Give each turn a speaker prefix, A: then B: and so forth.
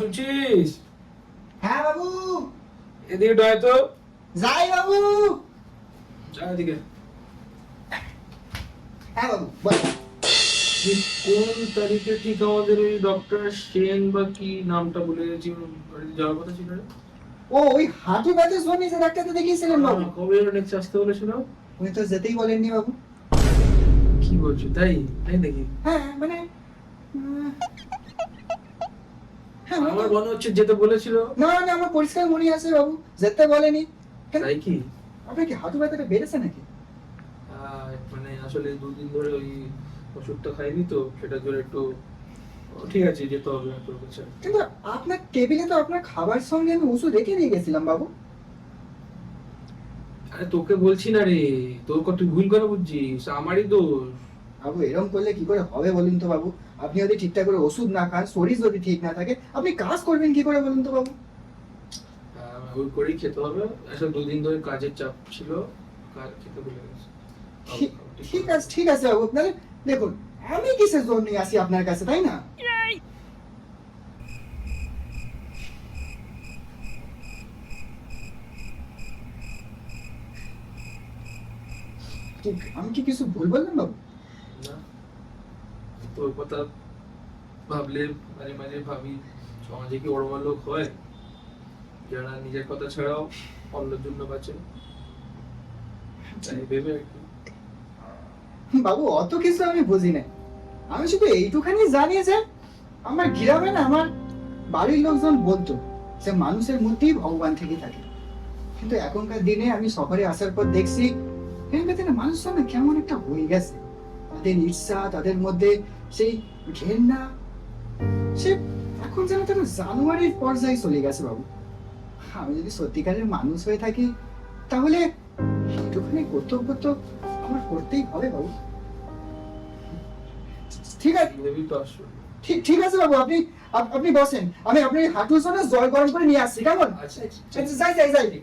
A: শুনছিস?
B: হ্যাঁ বাবু।
A: এদিকে ডয় তো।
B: যাই বাবু।
A: যা এদিকে।
B: হ্যাঁ বাবু বল।
A: কোন তারিখে ঠিক আমাদের ওই ডক্টর সেন বা কি নামটা বলে যাওয়ার কথা ছিল?
B: ও ওই হাঁটু ব্যথার জন্য যে ডাক্তারকে দেখিয়েছিলেন বাবু।
A: কবে নেক্সট আসতে বলেছিল?
B: উনি তো যেতেই বলেননি বাবু।
A: কি বলছো তাই? তাই নাকি?
B: হ্যাঁ মানে
A: আমার মনে হচ্ছে যেতে বলেছিল।
B: না না আমার পরিষ্কার মনে আছে বাবু। যেতে বলেনি।
A: তাই কি?
B: আপনার কি হাঁটু ব্যথাটা বেড়েছে নাকি?
A: মানে আসলে দুদিন ধরে ওই ওষুধটা খাইনি তো সেটার জন্য একটু ঠিক আছে যেতে হবে না কাছে।
B: কিন্তু আপনার টেবিলে তো আপনার খাবার সঙ্গে আমি ওষুধ রেখে দিয়ে গেছিলাম বাবু।
A: আরে তোকে বলছি না রে তোর কত ভুল করে বুঝছিস আমারই দোষ।
B: বাবু এরকম করলে কি করে হবে বলুন তো বাবু? আপনি যদি ঠিকঠাক করে ওষুধ না খান শরীর যদি ঠিক না থাকে আপনি কাজ করবেন কি করে বলুন তো বাবু?
A: করেই খেতে হবে। আসলে দুদিন ধরে কাজের চাপ ছিল কাজ খেতে ভুলে গেছি।
B: ঠিক- আছে ঠিক আছে বাবু তাহলে দেখুন আমি কিসের জন্য আসি আপনার কাছে তাই না? আমি কি কিছু ভুল বললাম বাবু?
A: তোর কথা ভাবলে মাঝে মাঝে ভাবি, সমাজে কি বড় লোক হয়? যারা নিজের কথা ছাড়াও অন্যের জন্য বাঁচে। ভেবে
B: বাবু, অত কিছু আমি বুঝি না আমি শুধু এইটুখানি জানি যে, আমার গ্রামে না, আমার বাড়ির লোকজন বলতো যে, মানুষের মধ্যেই ভগবান থেকে থাকে। কিন্তু এখনকার দিনে আমি শহরে আসার পর দেখছি মানুষজন কেমন একটা হয়ে গেছে। তাদের ঈর্ষা, তাদের মধ্যে সেই ঘেন্না সে এখন যেন জানুয়ারির পর্যায়ে চলে গেছে বাবু। আমি যদি সত্যিকারের মানুষ হয়ে থাকি তাহলে একটুখানি কর্তব্য তো আমার করতেই হবে বাবু। ঠিক আছে। ঠিক ঠিক আছে বাবু আপনি আপনি বসেন। আমি আপনি হাঁটুর জন্য জল গরম করে নিয়ে আসছি কেমন?
A: আচ্ছা
B: আচ্ছা, যাই যাই যাই।
A: আছে